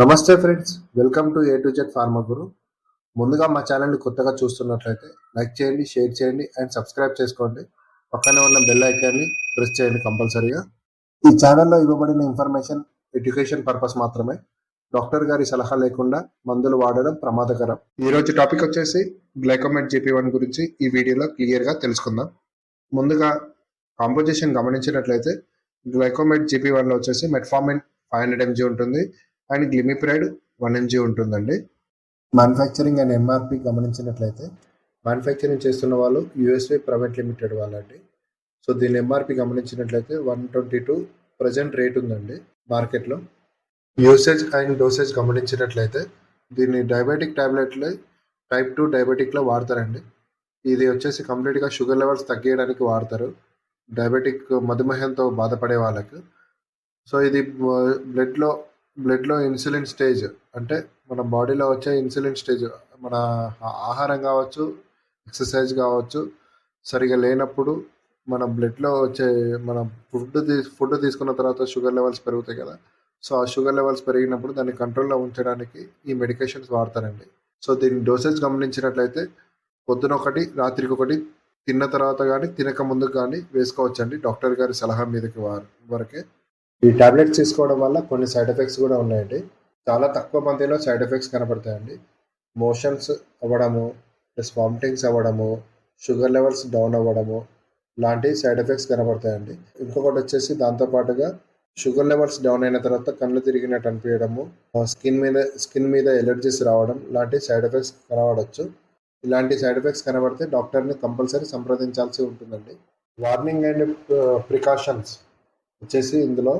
నమస్తే friends welcome to A to Z pharma guru ముందుగా మా ఛానల్ని కొత్తగా చూస్తున్నట్లయితే లైక్ చేయండి షేర్ చేయండి అండ్ సబ్స్క్రైబ్ చేసుకోండి. పక్కనే ఉన్న బెల్ ఐకాన్ని ప్రెస్ చేయండి కంపల్సరీగా. ఈ ఛానల్లో ఇవ్వబడిన ఇన్ఫర్మేషన్ ఎడ్యుకేషన్ పర్పస్ మాత్రమే. డాక్టర్ గారి సలహా లేకుండా మందులు వాడడం ప్రమాదకరం. ఈ రోజు టాపిక్ వచ్చేసి గ్లైకోమెట్ జీపీ వన్ గురించి ఈ వీడియోలో క్లియర్గా తెలుసుకుందాం. ముందుగా కాంపోజిషన్ గమనించినట్లయితే గ్లైకోమెట్ జీపీ వన్లో వచ్చేసి మెట్ఫార్మిన్ ఫైవ్ హండ్రెడ్ ఎంజీ ఉంటుంది. అండ్ గ్లిమిప్రైడ్ వన్ ఎంజీ ఉంటుందండి. మ్యానుఫ్యాక్చరింగ్ అండ్ ఎంఆర్పి గమనించినట్లయితే మ్యానుఫ్యాక్చరింగ్ చేస్తున్న వాళ్ళు యూఎస్ఏ ప్రైవేట్ లిమిటెడ్ వాళ్ళండి. సో దీని ఎంఆర్పి గమనించినట్లయితే one twenty two present rate ఉందండి మార్కెట్లో. యూసేజ్ అండ్ డోసేజ్ గమనించినట్లయితే దీన్ని డయాబెటిక్ ట్యాబ్లెట్లే టైప్ టూ డయాబెటిక్లో వాడతారండి. ఇది వచ్చేసి కంప్లీట్గా షుగర్ లెవెల్స్ తగ్గించడానికి వాడతారు. డయాబెటిక్ మధుమేహంతో బాధపడే వాళ్ళకు. సో ఇది బ్లడ్లో బ్లడ్లో ఇన్సులిన్ స్టేజ్. అంటే మన బాడీలో వచ్చే ఇన్సులిన్ స్టేజ్. మన ఆహారం కావచ్చు ఎక్సర్సైజ్ కావచ్చు సరిగా లేనప్పుడు మన బ్లడ్లో వచ్చే మన ఫుడ్ తీ ఫుడ్ తీసుకున్న తర్వాత షుగర్ లెవెల్స్ పెరుగుతాయి కదా. సో ఆ షుగర్ లెవెల్స్ పెరిగినప్పుడు దాన్ని కంట్రోల్లో ఉంచడానికి ఈ మెడికేషన్స్ వాడతారండి. సో దీని డోసేజ్ గమనించినట్లయితే పొద్దున ఒకటి రాత్రికి ఒకటి తిన్న తర్వాత కానీ తినక ముందు కానీ వేసుకోవచ్చండి. డాక్టర్ గారి సలహా మీదకి వారు వరకే. ఈ టాబ్లెట్స్ తీసుకోవడం వల్ల కొన్ని సైడ్ ఎఫెక్ట్స్ కూడా ఉన్నాయండి. చాలా తక్కువ మందిలో సైడ్ ఎఫెక్ట్స్ కనపడతాయండి. మోషన్స్ అవ్వడము ప్లస్ వామిటింగ్స్ అవ్వడము షుగర్ లెవెల్స్ డౌన్ అవ్వడము లాంటి సైడ్ ఎఫెక్ట్స్ కనపడతాయండి. ఇంకొకటి వచ్చేసి దాంతోపాటుగా షుగర్ లెవెల్స్ డౌన్ అయిన తర్వాత కళ్ళు తిరిగినట్టు అనిపించడము స్కిన్ మీద స్కిన్ మీద ఎలర్జీస్ రావడం లాంటి సైడ్ ఎఫెక్ట్స్ కనబడవచ్చు ఇలాంటి సైడ్ ఎఫెక్ట్స్ కనబడితే డాక్టర్ని కంపల్సరీ సంప్రదించాల్సి ఉంటుందండి. Warning and precautions. వచ్చేసి ఇందులో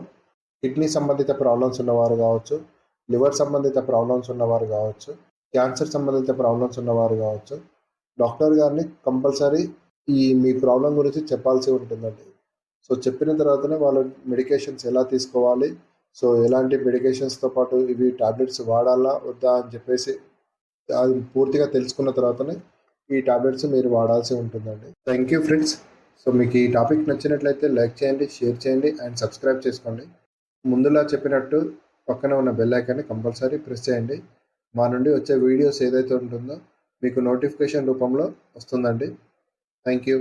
కిడ్నీ సంబంధిత ప్రాబ్లమ్స్ ఉన్నవారు కావచ్చు లివర్ సంబంధిత ప్రాబ్లమ్స్ ఉన్నవారు కావచ్చు క్యాన్సర్ సంబంధిత ప్రాబ్లమ్స్ ఉన్నవారు కావచ్చు డాక్టర్ గారిని కంపల్సరీ ఈ మీ ప్రాబ్లం గురించి చెప్పాల్సి ఉంటుందండి. సో చెప్పిన తర్వాతనే వాళ్ళు మెడికేషన్స్ ఎలా తీసుకోవాలి సో ఎలాంటి మెడికేషన్స్తో పాటు ఇవి టాబ్లెట్స్ వాడాలా వద్దా అని చెప్పేసి అది పూర్తిగా తెలుసుకున్న తర్వాతనే ఈ టాబ్లెట్స్ మీరు వాడాల్సి ఉంటుందండి. Thank you friends. సో మీకు ఈ టాపిక్ నచ్చినట్లయితే లైక్ చేయండి షేర్ చేయండి అండ్ సబ్స్క్రైబ్ చేసుకోండి. ముందులా చెప్పినట్టు పక్కన ఉన్న బెల్ ఐకాన్ని కంపల్సరీ ప్రెస్ చేయండి. మా నుండి వచ్చే వీడియోస్ ఏదైతే ఉంటుందో మీకు నోటిఫికేషన్ రూపంలో వస్తుందండి. Thank you.